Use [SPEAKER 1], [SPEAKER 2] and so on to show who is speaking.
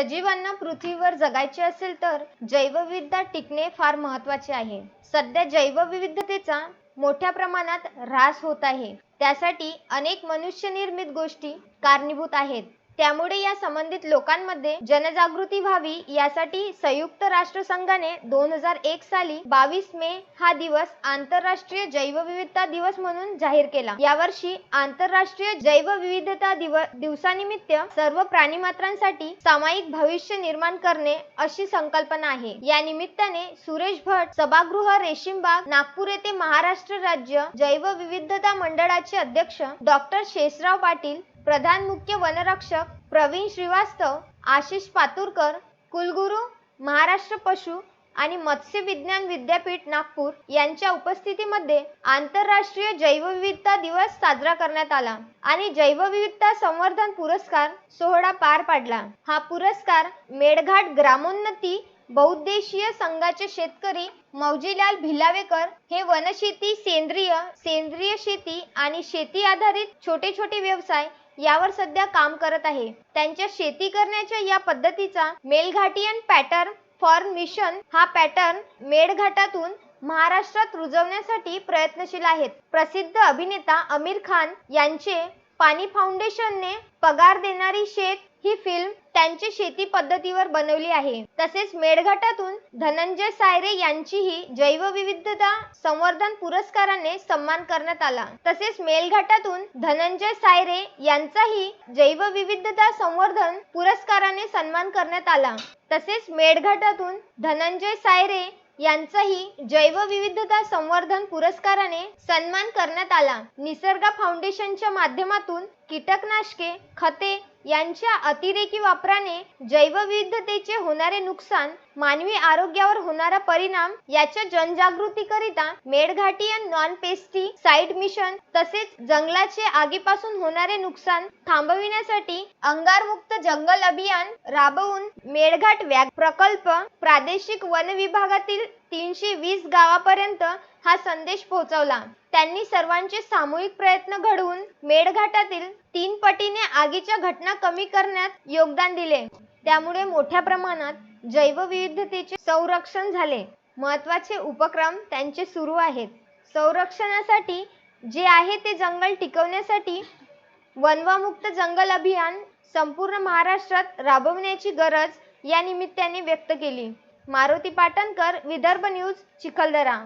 [SPEAKER 1] सजीवांना पृथ्वीवर जगायचे असेल तर जैवविविधता टिकणे फार महत्त्वाचे आहे. सध्या जैवविविधतेचा मोठ्या प्रमाणात ऱ्हास होत आहे. त्यासाठी अनेक मनुष्यनिर्मित गोष्टी कारणीभूत आहेत. त्यामुळे या संबंधित लोकांमध्ये जनजागृती व्हावी यासाठी संयुक्त राष्ट्र संघाने दोन हजार एक साली बावीस मे हा दिवस आंतरराष्ट्रीय जैवविविधता दिवस म्हणून जाहीर केला. यावर्षी आंतरराष्ट्रीय जैवविविधता दिवस दिवसानिमित्त सर्व प्राणीमात्रांसाठी सामायिक भविष्य निर्माण करणे अशी संकल्पना आहे. या निमित्ताने सुरेश भट सभागृह रेशीमबाग नागपूर येथे महाराष्ट्र राज्य जैवविविधता मंडळाचे अध्यक्ष डॉक्टर शेषराव पाटील प्रधान मुख्य वनरक्षक प्रवीण श्रीवास्तव आशिष पातुरकर कुलगुरू महाराष्ट्र पशु आणि मत्स्य विज्ञान विद्यापीठ नागपूर यांच्या उपस्थितीमध्ये आंतरराष्ट्रीय जैवविविधता दिवस साजरा करण्यात आला आणि जैवविविधता संवर्धन पुरस्कार सोहळा पार पाडला. हा पुरस्कार मेळघाट ग्रामोन्नती बहुउद्देशीय संघाचे शेतकरी मौजीलाल भिलावेकर हे वनशेती सेंद्रिय सेंद्रिय शेती आणि शेती आधारित छोटे छोटे व्यवसाय यावर सध्या काम करत आहे. त्यांच्या शेती करण्याच्या या पद्धतीचा मेलघाटियन पॅटर्न फॉर मिशन हा पॅटर्न मेळघाटातून महाराष्ट्रात रुजवण्यासाठी प्रयत्नशील आहेत. प्रसिद्ध अभिनेता आमिर खान यांचे पाणी फाउंडेशनने पगार देणारी शेत ही फिल्म त्यांची शेती पद्धतीवर बनवली आहे. तसेच मेळघाटातून धनंजय सायरे यांचीही जैवविविधता संवर्धन पुरस्काराने सन्मान करण्यात आला. तसेच मेळघाटातून धनंजय सायरे यांचाही जैवविविधता संवर्धन पुरस्काराने सन्मान करण्यात आला. तसेच मेळघाटातून धनंजय सायरे यांचाही जैवविविधता संवर्धन पुरस्काराने सन्मान करण्यात आला. निसर्ग फाउंडेशनच्या माध्यमातून कीटकनाशके खते यांच्या अतिरेकी वापराने जैवविविधतेचे होणारे नुकसान मानवी आरोग्यावर होणारा परिणाम याच्या जनजागृतीकरिता Melghatian non pesticide mission तसेच जंगलाचे आगीपासून होणारे नुकसान थांबविण्यासाठी अंगारमुक्त जंगल अभियान राबवून मेळघाट व्याघ्र प्रकल्प प्रादेशिक वन विभागातील तीनशे वीस गावापर्यंत हा संदेश पोहोचवला. त्यांनी सर्वांचे सामूहिक प्रयत्न घडवून मेळघाटातील तीन पटीने आगीच्या घटना कमी करण्यात योगदान दिले. त्यामुळे मोठ्या प्रमाणात जैवविविधतेचे संरक्षण झाले. महत्त्वाचे उपक्रम त्यांचे सुरू आहेत. संरक्षणासाठी जे आहे ते जंगल टिकवण्यासाठी वनवामुक्त जंगल अभियान संपूर्ण महाराष्ट्रात राबवण्याची गरज या निमित्ताने व्यक्त केली. मारुती पाटणकर विदर्भ न्यूज चिखलदरा.